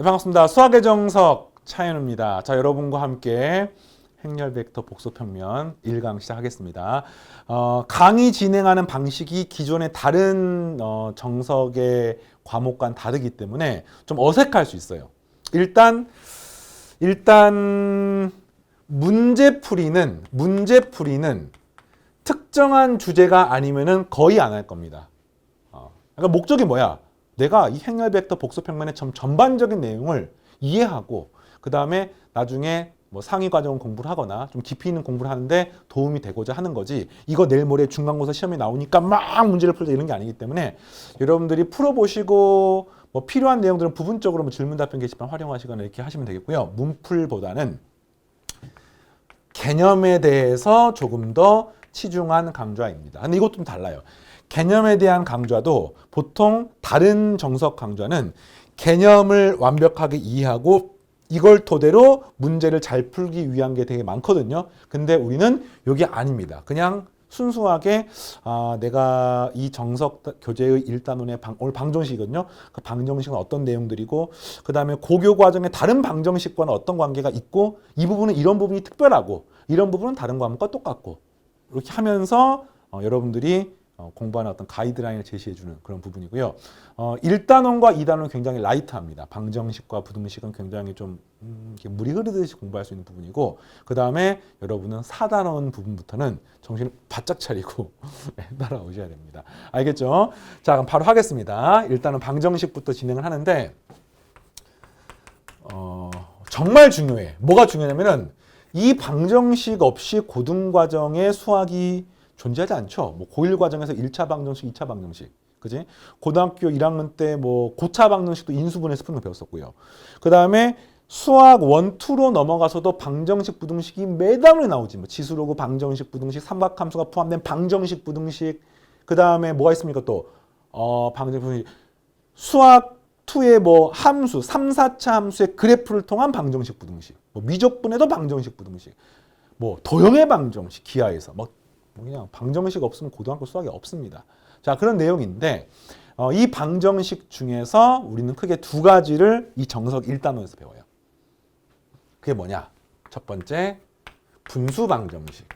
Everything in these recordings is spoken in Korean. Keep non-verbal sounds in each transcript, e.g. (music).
네, 반갑습니다. 수학의 정석 차현우입니다. 자, 여러분과 함께 행렬 벡터 복소 평면 1강 시작하겠습니다. 어, 강의 진행하는 방식이 기존의 다른 어, 정석의 과목과는 다르기 때문에 좀 어색할 수 있어요. 일단 일단 문제풀이는 문제풀이는 특정한 주제가 아니면은 거의 안 할 겁니다. 어, 그러니까 목적이 뭐야? 내가 이 행렬 벡터 복수 평면의 전, 전반적인 내용을 이해하고 그 다음에 나중에 뭐 상위 과정 공부를 하거나 좀 깊이 있는 공부를 하는데 도움이 되고자 하는 거지 이거 내일 모레 중간고사 시험에 나오니까 막 문제를 풀자 이런 게 아니기 때문에 여러분들이 풀어보시고 뭐 필요한 내용들은 부분적으로 뭐 질문 답변 게시판 활용하시거나 이렇게 하시면 되겠고요 문풀보다는 개념에 대해서 조금 더 치중한 강좌입니다. 근데 이것도 좀 달라요. 개념에 대한 강좌도 보통 다른 정석 강좌는 개념을 완벽하게 이해하고 이걸 토대로 문제를 잘 풀기 위한 게 되게 많거든요. 근데 우리는 이게 아닙니다. 그냥 순수하게 아, 내가 이 정석 교재의 일단원의 방, 오늘 방정식이거든요. 그 방정식은 어떤 내용들이고 그 다음에 고교 과정의 다른 방정식과는 어떤 관계가 있고 이 부분은 이런 부분이 특별하고 이런 부분은 다른 과목과 똑같고 이렇게 하면서 어, 여러분들이 어, 공부하는 어떤 가이드라인을 제시해주는 그런 부분이고요. 어, 1단원과 2단원은 굉장히 라이트합니다. 방정식과 부등식은 굉장히 좀 음, 물이 흐르듯이 공부할 수 있는 부분이고 그 다음에 여러분은 4단원 부분부터는 정신을 바짝 차리고 (laughs) 네, 따라오셔야 됩니다. 알겠죠? 자 그럼 바로 하겠습니다. 일단은 방정식부터 진행을 하는데 어, 정말 중요해. 뭐가 중요하냐면은 이 방정식 없이 고등과정의 수학이 존재하지 않죠. 뭐 고1 과정에서 1차 방정식, 2차 방정식. 그지? 고등학교 1학년 때 뭐 고차 방정식도 인수분해서 푸는 거 배웠었고요. 그 다음에 수학 원, 투로 넘어가서도 방정식, 부등식이 매달로 나오지. 뭐 지수로그 방정식, 부등식, 삼각함수가 포함된 방정식, 부등식. 그 다음에 뭐가 있습니까 또? 어, 방정식, 부등식. 수학 2의 뭐 함수, 3, 4차 함수의 그래프를 통한 방정식, 부등식. 뭐 미적분에도 방정식, 부등식. 뭐 도형의 방정식, 기하에서. 뭐 그냥 방정식 없으면 고등학교 수학이 없습니다. 자, 그런 내용인데 어, 이 방정식 중에서 우리는 크게 두 가지를 이 정석 1단원에서 배워요. 그게 뭐냐? 첫 번째, 분수 방정식.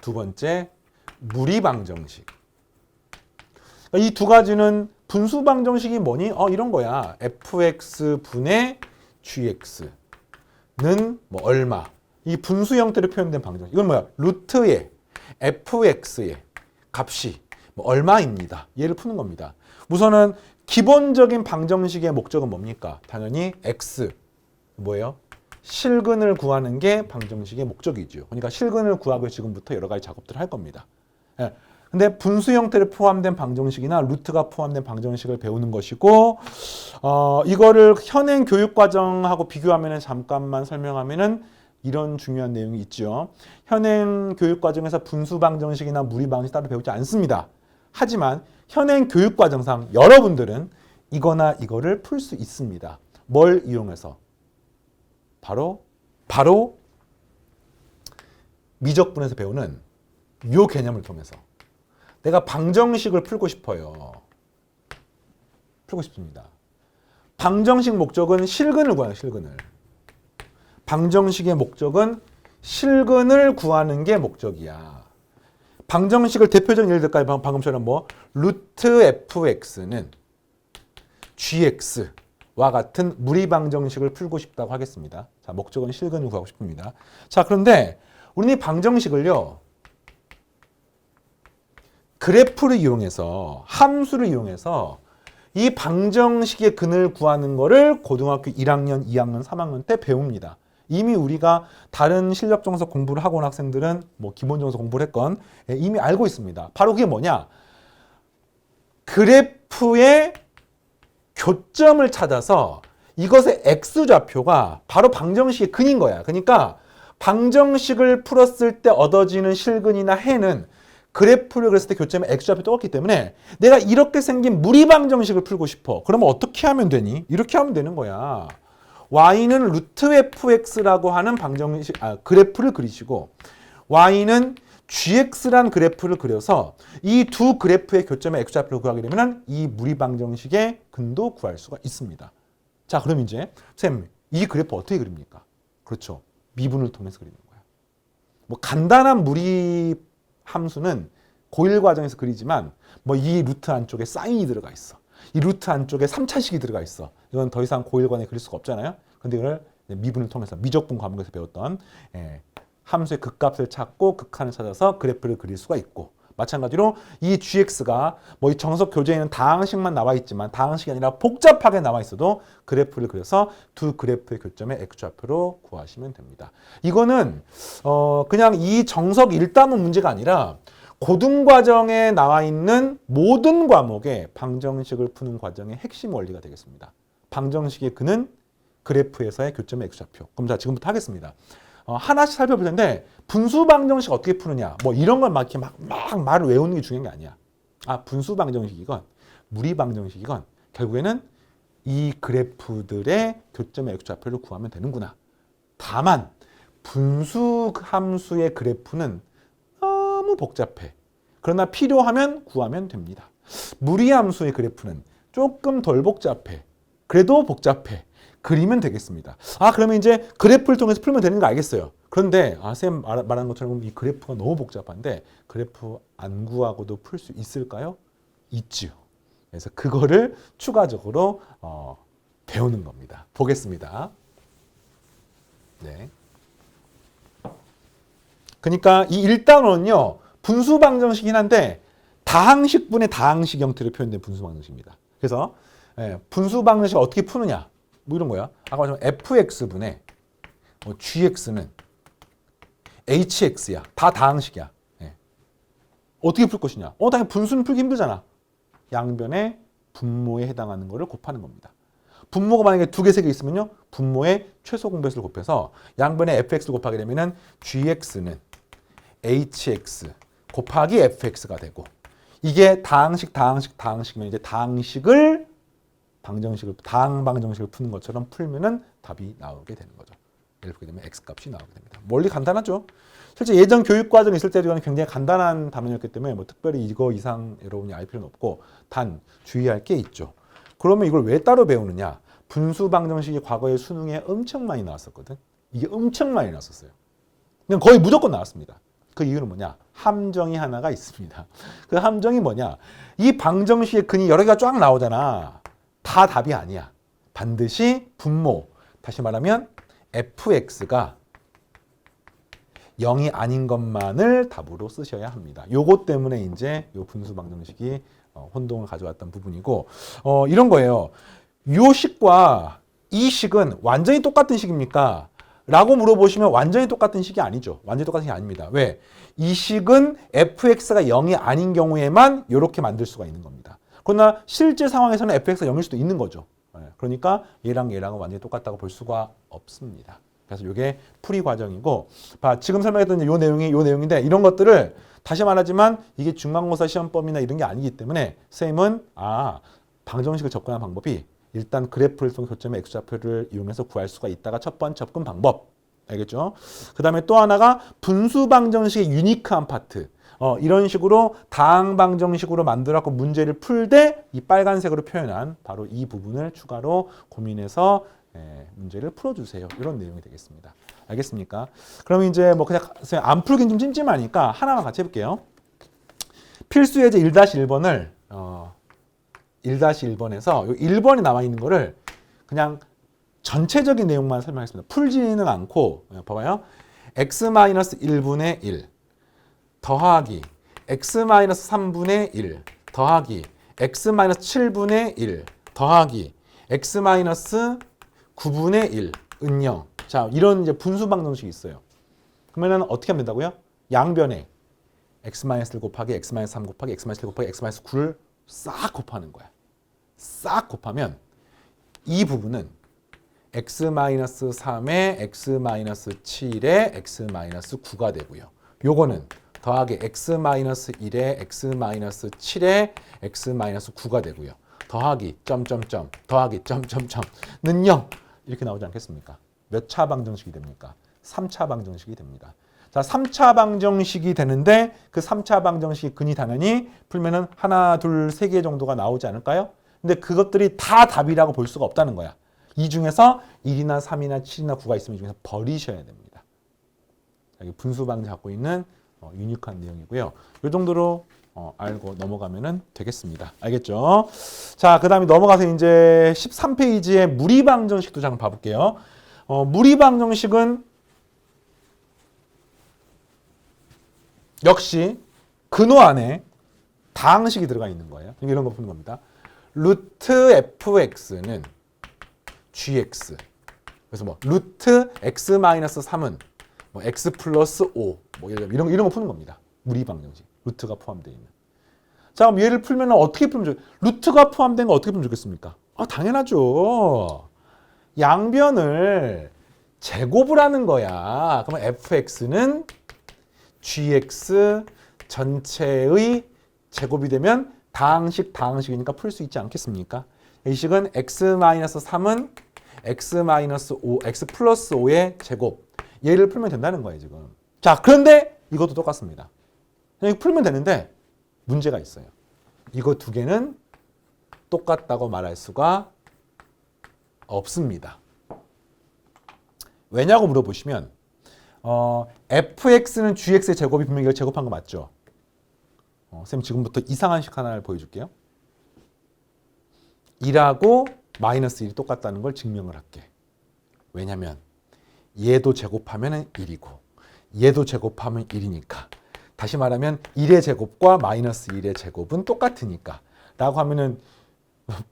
두 번째, 무리 방정식. 이 두 가지는 분수 방정식이 뭐니? 어, 이런 거야. fx 분의 gx. 는 뭐 얼마. 이 분수 형태로 표현된 방정식 이건 뭐야? 루트의 fx의 값이 뭐 얼마입니다. 얘를 푸는 겁니다. 우선은 기본적인 방정식의 목적은 뭡니까? 당연히 x. 뭐예요? 실근을 구하는 게 방정식의 목적이죠. 그러니까 실근을 구하고 지금부터 여러 가지 작업들을 할 겁니다. 예. 근데 분수 형태를 포함된 방정식이나 루트가 포함된 방정식을 배우는 것이고 어, 이거를 현행 교육 과정하고 비교하면 잠깐만 설명하면은 이런 중요한 내용이 있죠. 현행 교육 과정에서 분수 방정식이나 무리 방정식 따로 배우지 않습니다. 하지만 현행 교육 과정상 여러분들은 이거나 이거를 풀 수 있습니다. 뭘 이용해서? 바로 바로 미적분에서 배우는 요 개념을 통해서 내가 방정식을 풀고 싶어요. 풀고 싶습니다. 방정식 목적은 실근을 구하는 실근을. 방정식의 목적은 실근을 구하는 게 목적이야. 방정식을 대표적인 예를 들까요? 방금처럼 뭐 루트 fx는 gx와 같은 무리 방정식을 풀고 싶다고 하겠습니다. 자, 목적은 실근을 구하고 싶습니다. 자, 그런데 우리는 이 방정식을요. 그래프를 이용해서 함수를 이용해서 이 방정식의 근을 구하는 거를 고등학교 1학년, 2학년, 3학년 때 배웁니다. 이미 우리가 다른 실력 정석 공부를 하고 온 학생들은 뭐 기본 정석 공부를 했건 예, 이미 알고 있습니다. 바로 그게 뭐냐? 그래프의 교점을 찾아서 이것의 x좌표가 바로 방정식의 근인 거야. 그러니까 방정식을 풀었을 때 얻어지는 실근이나 해는 그래프를 그렸을 때 교점의 x좌표 똑같기 때문에 내가 이렇게 생긴 무리방 정식을 풀고 싶어. 그러면 어떻게 하면 되니? 이렇게 하면 되는 거야. y는 루트 fx라고 하는 방정식 아, 그래프를 그리시고 y는 GX란 그래프를 그려서 이 두 그래프의 교점의 X좌표를 구하게 되면 이 무리방정식의 근도 구할 수가 있습니다. 자, 그럼 이제 쌤, 이 그래프 어떻게 그립니까? 그렇죠. 미분을 통해서 그리는 거야. 뭐 간단한 무리 함수는 고1 과정에서 그리지만 뭐 이 루트 안쪽에 사인이 들어가 있어. 이 루트 안쪽에 3차식이 들어가 있어. 이건 더 이상 고1 과정에 그릴 수가 없잖아요. 근데 이걸 미분을 통해서 미적분 과목에서 배웠던 예, 함수의 극값을 찾고 극한을 찾아서 그래프를 그릴 수가 있고 마찬가지로 이 gx가 뭐 이 정석 교재에는 다항식만 나와 있지만 다항식이 아니라 복잡하게 나와 있어도 그래프를 그려서 두 그래프의 교점의 x좌표로 구하시면 됩니다. 이거는 어 그냥 이 정석 1단원 문제가 아니라 고등 과정에 나와 있는 모든 과목의 방정식을 푸는 과정의 핵심 원리가 되겠습니다. 방정식의 근은 그래프에서의 교점의 x좌표. 그럼 자 지금부터 하겠습니다. 어, 하나씩 살펴볼 텐데 분수 방정식 어떻게 푸느냐 뭐 이런 걸 막 이렇게 막, 막 말을 외우는 게 중요한 게 아니야. 아 분수 방정식이건 무리 방정식이건 결국에는 이 그래프들의 교점의 x좌표를 구하면 되는구나. 다만 분수 함수의 그래프는 너무 복잡해. 그러나 필요하면 구하면 됩니다. 무리 함수의 그래프는 조금 덜 복잡해. 그래도 복잡해. 그리면 되겠습니다. 아, 그러면 이제 그래프를 통해서 풀면 되는 거 알겠어요. 그런데, 아, 쌤 말- 말한 것처럼 이 그래프가 너무 복잡한데, 그래프 안 구하고도 풀 수 있을까요? 있지요. 그래서 그거를 추가적으로, 어, 배우는 겁니다. 보겠습니다. 네. 그러니까 이 1단원은요, 분수 방정식이긴 한데, 다항식분의 다항식 형태로 표현된 분수 방정식입니다. 그래서, 예, 분수 방정식을 어떻게 푸느냐. 뭐 이런 거야. 아까 말했지만 fx분의 뭐 gx는 hx야. 다 다항식이야. 예. 어떻게 풀 것이냐? 어, 당연히 분수는 풀기 힘들잖아. 양변의 분모에 해당하는 거를 곱하는 겁니다. 분모가 만약에 두 개, 세 개 있으면요. 분모의 최소 공배수를 곱해서 양변의 fx를 곱하게 되면은 gx는 hx 곱하기 fx가 되고 이게 다항식, 다항식, 다항식이면 이제 다항식을 방정식을 다항 방정식을 푸는 것처럼 풀면은 답이 나오게 되는 거죠. 이렇게 되면 x 값이 나오게 됩니다. 원리 간단하죠. 실제 예전 교육 과정 있을 때도 굉장히 간단한 단원이었기 때문에 뭐 특별히 이거 이상 여러분이 알 필요는 없고 단 주의할 게 있죠. 그러면 이걸 왜 따로 배우느냐? 분수 방정식이 과거에 수능에 엄청 많이 나왔었거든. 이게 엄청 많이 나왔었어요. 그냥 거의 무조건 나왔습니다. 그 이유는 뭐냐? 함정이 하나가 있습니다. 그 함정이 뭐냐? 이 방정식의 근이 여러 개가 쫙 나오잖아. 다 답이 아니야. 반드시 분모. 다시 말하면 fx가 0이 아닌 것만을 답으로 쓰셔야 합니다. 요것 때문에 이제 요 분수 방정식이 어, 혼동을 가져왔던 부분이고 어, 이런 거예요. 요 식과 이 식은 완전히 똑같은 식입니까? 라고 물어보시면 완전히 똑같은 식이 아니죠. 완전히 똑같은 식이 아닙니다. 왜? 이 식은 fx가 0이 아닌 경우에만 이렇게 만들 수가 있는 겁니다. 그러나 실제 상황에서는 fx가 0일 수도 있는 거죠. 예, 그러니까 얘랑 얘랑은 완전히 똑같다고 볼 수가 없습니다. 그래서 이게 풀이 과정이고, 봐, 지금 설명했던 요 내용이 요 내용인데 이런 것들을 다시 말하지만 이게 중간고사 시험범위나 이런 게 아니기 때문에 쌤은 아 방정식을 접근하는 방법이 일단 그래프를 통해 교점의 x좌표를 이용해서 구할 수가 있다가 첫 번째 접근 방법. 알겠죠? 그 다음에 또 하나가 분수 방정식의 유니크한 파트. 어, 이런 식으로 다항 방정식으로 만들어갖고 문제를 풀 때 이 빨간색으로 표현한 바로 이 부분을 추가로 고민해서 예, 문제를 풀어주세요. 이런 내용이 되겠습니다. 알겠습니까? 그럼 이제 뭐 그냥 안 풀긴 좀 찜찜하니까 하나만 같이 해볼게요. 필수 예제 1-1번을 어, 1-1번에서 요 1번에 나와 있는 거를 그냥 전체적인 내용만 설명하겠습니다. 풀지는 않고 예, 봐봐요. x-1분의 1 더하기 x-3분의 1 더하기 x-7분의 1 더하기 x-9분의 1 은영. 자, 이런 이제 분수 방정식이 있어요. 그러면은 어떻게 하면 된다고요? 양변에 x-1 곱하기 x-3 곱하기 x-7 곱하기 x-9를 싹 곱하는 거야. 싹 곱하면 이 부분은 x-3에 x-7에 x-9가 되고요. 요거는 더하기 x-1에 x-7에 x-9가 되고요. 더하기 점점점 더하기 점점점는 0 이렇게 나오지 않겠습니까? 몇 차 방정식이 됩니까? 3차 방정식이 됩니다. 자, 3차 방정식이 되는데 그 3차 방정식 근이 당연히 풀면은 하나, 둘, 세 개 정도가 나오지 않을까요? 근데 그것들이 다 답이라고 볼 수가 없다는 거야. 이 중에서 1이나 3이나 7이나 9가 있으면 이 중에서 버리셔야 됩니다. 분수 방정 갖고 있는 어, 유니크한 내용이고요. 이 정도로 어, 알고 넘어가면 되겠습니다. 알겠죠? 자, 그 다음에 넘어가서 이제 13페이지의 무리방정식도 잠깐 봐볼게요. 어, 무리방정식은 역시 근호 안에 다항식이 들어가 있는 거예요. 이런 거 푸는 겁니다. 루트 fx는 gx. 그래서 뭐 루트 x 마이너스 3은 뭐 x 플러스 5. 뭐 이런 이런 이런 거 푸는 겁니다. 무리방정식. 루트가 포함되어 있는. 자, 그럼 얘를 풀면 어떻게 풀면 좋 루트가 포함된 거 어떻게 풀면 좋겠습니까? 아, 당연하죠. 양변을 제곱을 하는 거야. 그러면 fx는 gx 전체의 제곱이 되면 다항식 다항식이니까 풀 수 있지 않겠습니까? 이 식은 x-3은 x-5, x 플러스 5의 제곱. 얘를 풀면 된다는 거예요, 지금. 자, 그런데 이것도 똑같습니다. 그냥 풀면 되는데 문제가 있어요. 이거 두 개는 똑같다고 말할 수가 없습니다. 왜냐고 물어보시면 어, fx는 gx의 제곱이 분명히 이걸 제곱한 거 맞죠? 어, 쌤 지금부터 이상한 식 하나를 보여줄게요. 2하고 마이너스 1이 똑같다는 걸 증명을 할게. 왜냐면 얘도 제곱하면 1이고 얘도 제곱하면 1이니까. 다시 말하면 1의 제곱과 마이너스 1의 제곱은 똑같으니까. 라고 하면은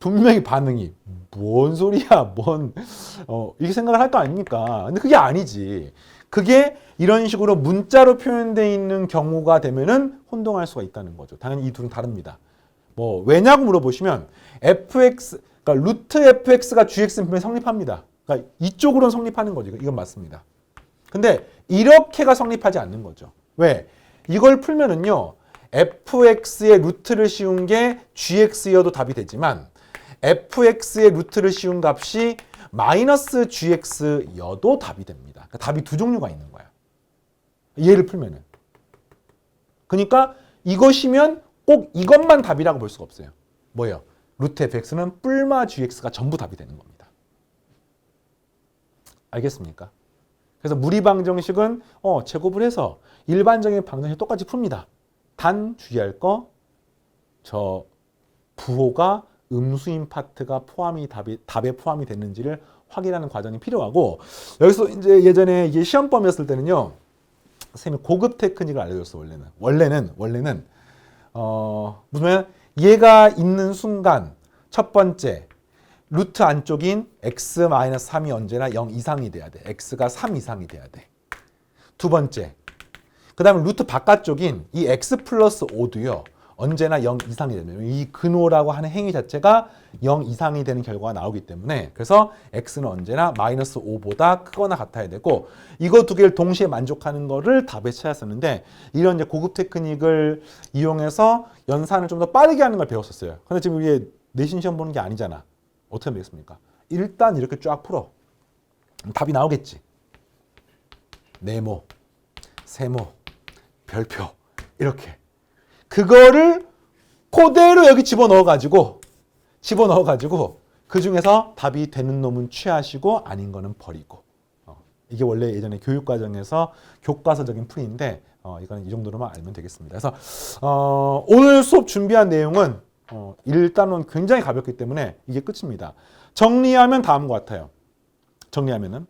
분명히 반응이 뭔 소리야 뭔 어, 이렇게 생각을 할 거 아닙니까? 근데 그게 아니지. 그게 이런 식으로 문자로 표현되어 있는 경우가 되면은 혼동할 수가 있다는 거죠. 당연히 이 둘은 다릅니다. 뭐 왜냐고 물어보시면 fx 그러니까 루트 fx가 gx는 분명히 성립합니다 그러니까 이쪽으로는 성립하는 거죠 이건 맞습니다 근데 이렇게가 성립하지 않는 거죠 왜? 이걸 풀면은요. fx의 루트를 씌운 게 gx여도 답이 되지만 fx의 루트를 씌운 값이 마이너스 gx여도 답이 됩니다. 그러니까 답이 두 종류가 있는 거야. 얘를 풀면은. 그러니까 이것이면 꼭 이것만 답이라고 볼 수가 없어요. 뭐예요? 루트 fx는 뿔마 gx가 전부 답이 되는 겁니다. 알겠습니까? 그래서 무리방정식은 어, 제곱을 해서 일반적인 방정식 똑같이 풉니다. 단 주의할 거 저 부호가 음수인 파트가 포함이 답이, 답에 포함이 됐는지를 확인하는 과정이 필요하고 여기서 이제 예전에 이게 시험 범이었을 때는요 쌤이 고급 테크닉을 알려줬어 원래는 원래는 원래는 어 무슨 얘가 있는 순간 첫 번째 루트 안쪽인 x-3이 언제나 0 이상이 돼야 돼. x가 3 이상이 돼야 돼. 두 번째. 그 다음에 루트 바깥쪽인 이 x 플러스 5도요. 언제나 0 이상이 되면 이 근호라고 하는 행위 자체가 0 이상이 되는 결과가 나오기 때문에 그래서 x는 언제나 마이너스 5보다 크거나 같아야 되고 이거 두 개를 동시에 만족하는 거를 답에 찾았었는데 이런 이제 고급 테크닉을 이용해서 연산을 좀 더 빠르게 하는 걸 배웠었어요. 근데 지금 이게 내신 시험 보는 게 아니잖아. 어떻게 하면 되겠습니까? 일단 이렇게 쫙 풀어. 답이 나오겠지. 네모, 세모, 별표 이렇게. 그거를 그대로 여기 집어넣어가지고 집어넣어가지고 그 중에서 답이 되는 놈은 취하시고 아닌 거는 버리고. 어, 이게 원래 예전에 교육과정에서 교과서적인 풀이인데 어, 이거는 이 정도로만 알면 되겠습니다. 그래서 어, 오늘 수업 준비한 내용은 어, 일단은 굉장히 가볍기 때문에 이게 끝입니다. 정리하면 다음과 같아요. 정리하면은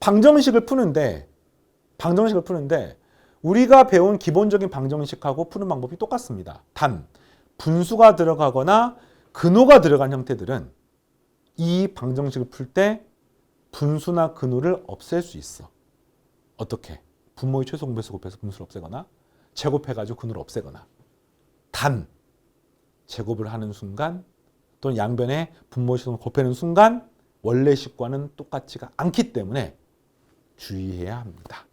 방정식을 푸는데 방정식을 푸는데 우리가 배운 기본적인 방정식하고 푸는 방법이 똑같습니다. 단 분수가 들어가거나 근호가 들어간 형태들은 이 방정식을 풀 때 분수나 근호를 없앨 수 있어. 어떻게? 분모의 최소 공배수 곱해서 분수를 없애거나 제곱해가지고 근호를 없애거나 단 제곱을 하는 순간 또는 양변에 분모식을 곱하는 순간 원래 식과는 똑같지가 않기 때문에 주의해야 합니다.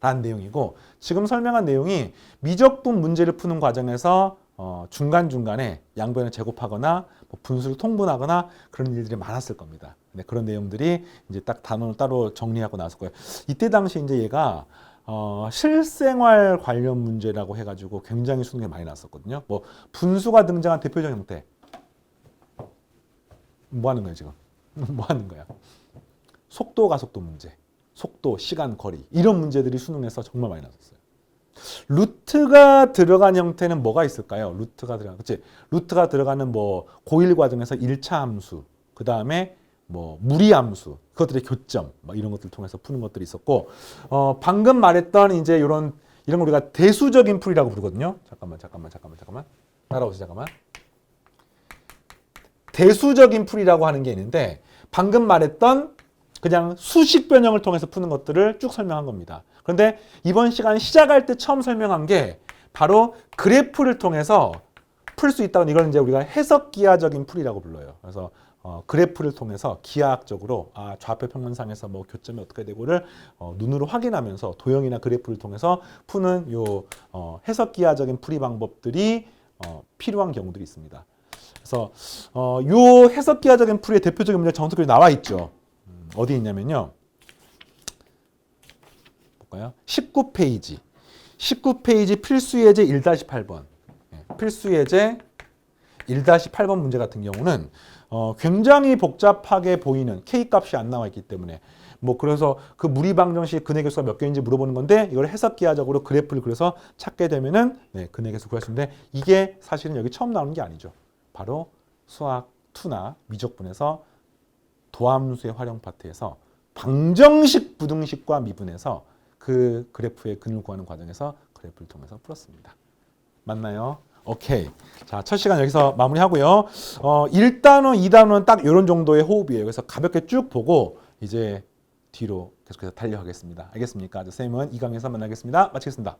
라는 내용이고 지금 설명한 내용이 미적분 문제를 푸는 과정에서 어, 중간중간에 양변을 제곱하거나 뭐 분수를 통분하거나 그런 일들이 많았을 겁니다. 네, 그런 내용들이 이제 딱 단어를 따로 정리하고 나설 거예요. 이때 당시 이제 얘가 어, 실생활 관련 문제라고 해가지고 굉장히 수능에 많이 났었거든요. 뭐 분수가 등장한 대표적 형태. 뭐 하는 거야 지금? (laughs) 뭐 하는 거야? 속도 가속도 문제, 속도, 시간, 거리 이런 문제들이 수능에서 정말 많이 나왔어요. 루트가 들어간 형태는 뭐가 있을까요? 루트가 들어간 그치? 루트가 들어가는 뭐 고1 과정에서 1차 함수, 그 다음에 뭐 무리 함수, 그것들의 교점, 뭐 이런 것들 을 통해서 푸는 것들이 있었고, 어 방금 말했던 이제 이런 이런 걸 우리가 대수적인 풀이라고 부르거든요. 잠깐만, 잠깐만, 잠깐만, 잠깐만. 따라오세요, 잠깐만. 대수적인 풀이라고 하는 게 있는데 방금 말했던 그냥 수식 변형을 통해서 푸는 것들을 쭉 설명한 겁니다. 그런데 이번 시간 시작할 때 처음 설명한 게 바로 그래프를 통해서 풀 수 있다는 이걸 이제 우리가 해석 기하적인 풀이라고 불러요. 그래서 어, 그래프를 통해서 기하학적으로 아, 좌표 평면상에서 뭐 교점이 어떻게 되고를 어, 눈으로 확인하면서 도형이나 그래프를 통해서 푸는 요 어, 해석 기하적인 풀이 방법들이 어, 필요한 경우들이 있습니다. 그래서 어, 요 해석 기하적인 풀이의 대표적인 문제 정석글이 나와 있죠. 음, 어디 있냐면요. 볼까요? 19페이지. 19페이지 필수 예제 1-8번. 예, 필수 예제 1-8번 문제 같은 경우는 어, 굉장히 복잡하게 보이는 K 값이 안 나와 있기 때문에 뭐 그래서 그 무리 방정식 근의 개수가 몇 개인지 물어보는 건데 이걸 해석 기하적으로 그래프를 그려서 찾게 되면은 네, 근의 개수 구할 수 있는데 이게 사실은 여기 처음 나오는 게 아니죠. 바로 수학 2나 미적분에서 도함수의 활용 파트에서 방정식 부등식과 미분에서 그 그래프의 근을 구하는 과정에서 그래프를 통해서 풀었습니다. 맞나요? 오케이. 자, 첫 시간 여기서 마무리하고요. 어, 1단원, 2단원은 딱 이런 정도의 호흡이에요. 그래서 가볍게 쭉 보고 이제 뒤로 계속해서 달려가겠습니다. 알겠습니까? 자, 쌤은 이 강에서 만나겠습니다. 마치겠습니다.